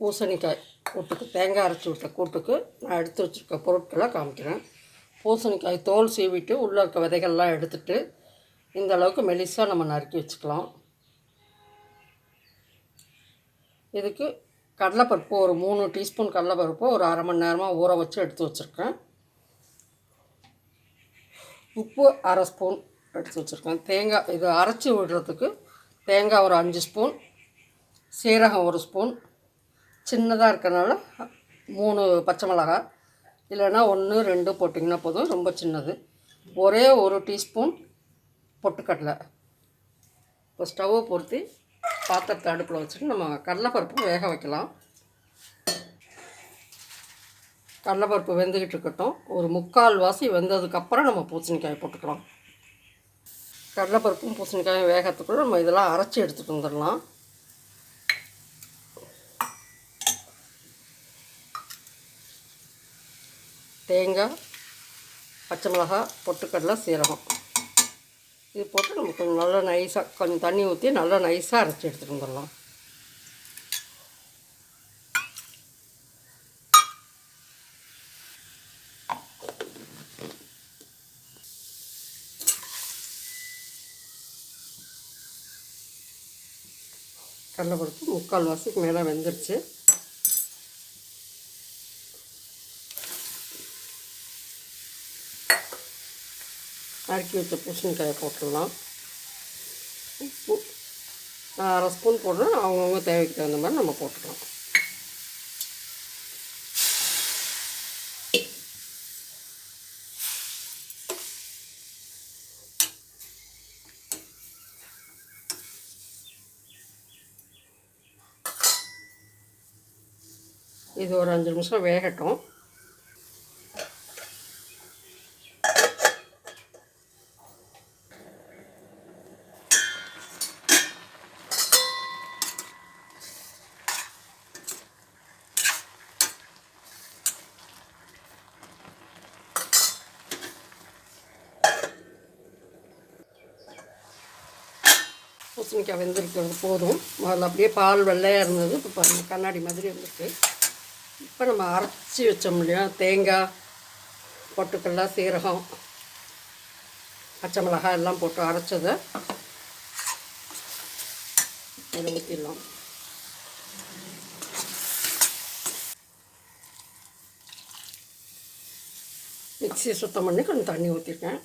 பூசணிக்காய் கூட்டுக்கு தேங்காய் அரைச்சி விட்ட கூட்டுக்கு நான் எடுத்து வச்சுருக்க பொருட்களை காமிக்கிறேன். பூசணிக்காய் தோல் சீவிட்டு உள்ளே இருக்க விதைகள்லாம் எடுத்துட்டு இந்த அளவுக்கு மெலிசாக நம்ம நறுக்கி வச்சுக்கலாம். இதுக்கு கடலைப்பருப்பு ஒரு மூணு டீஸ்பூன் கடலைப்பருப்பு ஒரு அரை மணி நேரமாக ஊற வச்சு எடுத்து வச்சுருக்கேன். உப்பு அரை ஸ்பூன் எடுத்து வச்சுருக்கேன். தேங்காய் இது அரைச்சி விடுறதுக்கு தேங்காய் ஒரு அஞ்சு ஸ்பூன் சீரகம் ஒரு ஸ்பூன் சின்னதாக இருக்கிறனால மூணு பச்சை மிளகாய். இல்லைன்னா ஒன்று ரெண்டு போட்டிங்கன்னா போதும். ரொம்ப சின்னது. ஒரே ஒரு டீஸ்பூன் பொட்டுக்கடலை. இப்போ ஸ்டவ்வை பொருத்தி பாத்திரத்தை அடுப்பில் வச்சுட்டு நம்ம கடலைப்பருப்பு வேக வைக்கலாம். கடலைப்பருப்பு வெந்துக்கிட்டு இருக்கட்டும். ஒரு முக்கால் வாசி வெந்ததுக்கப்புறம் நம்ம பூசணிக்காய் போட்டுக்கலாம். கடலைப்பருப்பும் பூசணிக்காயும் வேகத்துக்குள்ளே நம்ம இதெல்லாம் அரைச்சி எடுத்துகிட்டு வந்துடலாம். தேங்காய் பச்சை மிளகாய் பொட்டுக்கடலை சீரகம். இது போட்டு நம்ம கொஞ்சம் நல்லா நைஸாக கொஞ்சம் தண்ணி ஊற்றி நல்லா நைஸாக அரைச்சி எடுத்துகிட்டு வந்துடலாம். கடலைப்பருப்பு முக்கால் வாசிக்கு மேலே வெந்துருச்சு. நறுக்கி வச்ச பூசணிக்காயை போட்டுடலாம். உப்பு அரை ஸ்பூன் போடுறேன் அவங்கவுங்க தேவைக்கு தகுந்த மாதிரி நம்ம போட்டுக்கலாம். இது ஒரு அஞ்சு நிமிஷம் வேகட்டும். பூசணிக்காய் வெந்திருக்கிறது போதும். முதல்ல அப்படியே பால் வெள்ளையாக இருந்தது. இப்போ பாருங்கள் கண்ணாடி மாதிரி இருந்திருக்கு இப்போ நம்ம அரைச்சி வச்சோம் இல்லையா? தேங்காய் பொட்டுக்கடலாம் சீரகம் பச்சை மிளகாய் எல்லாம் போட்டு அரைச்சதை இதை ஊற்றிடலாம் மிக்சியை சுத்தம் பண்ணி கொஞ்சம் தண்ணி ஊற்றிருக்கேன்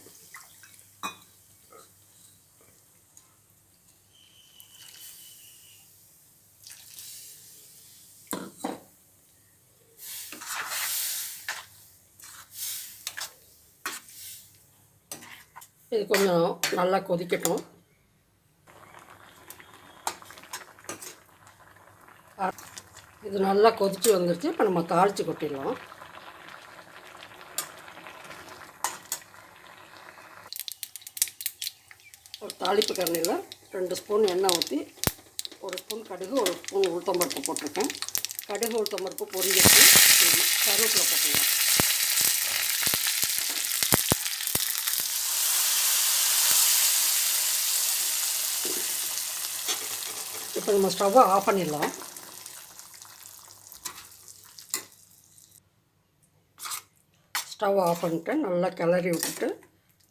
இது கொஞ்சம் நல்லா கொதிக்கட்டும். இது நல்லா கொதித்து வந்துருச்சு. இப்போ நம்ம தாளித்து கொட்டிடலாம். ஒரு தாளிப்பு கரண்டியில் ரெண்டு ஸ்பூன் எண்ணெய் ஊற்றி ஒரு ஸ்பூன் கடுகு ஒரு ஸ்பூன் உளுத்தம்பருப்பு போட்டிருக்கேன். கடுகு உளுத்தம்பருப்பு பொரிஞ்சிட்டு கருவேப்பில் போட்டுக்கலாம். இப்போ நம்ம ஸ்டவ்வை ஆஃப் பண்ணிடலாம். ஸ்டவ் ஆஃப் பண்ணிட்டு நல்லா கிளறி விட்டுட்டு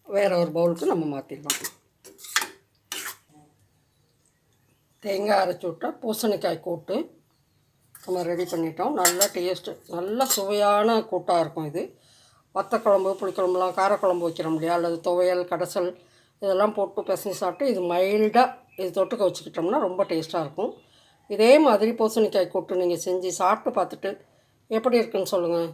வேறு ஒரு பவுலுக்கு நம்ம மாற்றிடலாம் தேங்காய் அரைச்சி விட்டால் பூசணிக்காய் கூட்டு நம்ம ரெடி பண்ணிட்டோம். நல்லா டேஸ்ட்டு நல்ல சுவையான கூட்டாக இருக்கும் இது. வத்தக்குழம்பு புளிக்குழம்புலாம் காரக்குழம்பு வைக்கிறோம் இல்லையா? அல்லது துவையல் கடைசல் இதெல்லாம் போட்டு பிசைஞ்சு சாப்பிட்டு இது மைல்டாக இது தொட்டுக்க வச்சுக்கிட்டோம்னா ரொம்ப டேஸ்ட்டாக இருக்கும். இதே மாதிரி பூசணிக்காய் கூட்டு நீங்கள் செஞ்சு சாப்பிட்டு பார்த்துட்டு எப்படி இருக்குன்னு சொல்லுங்கள்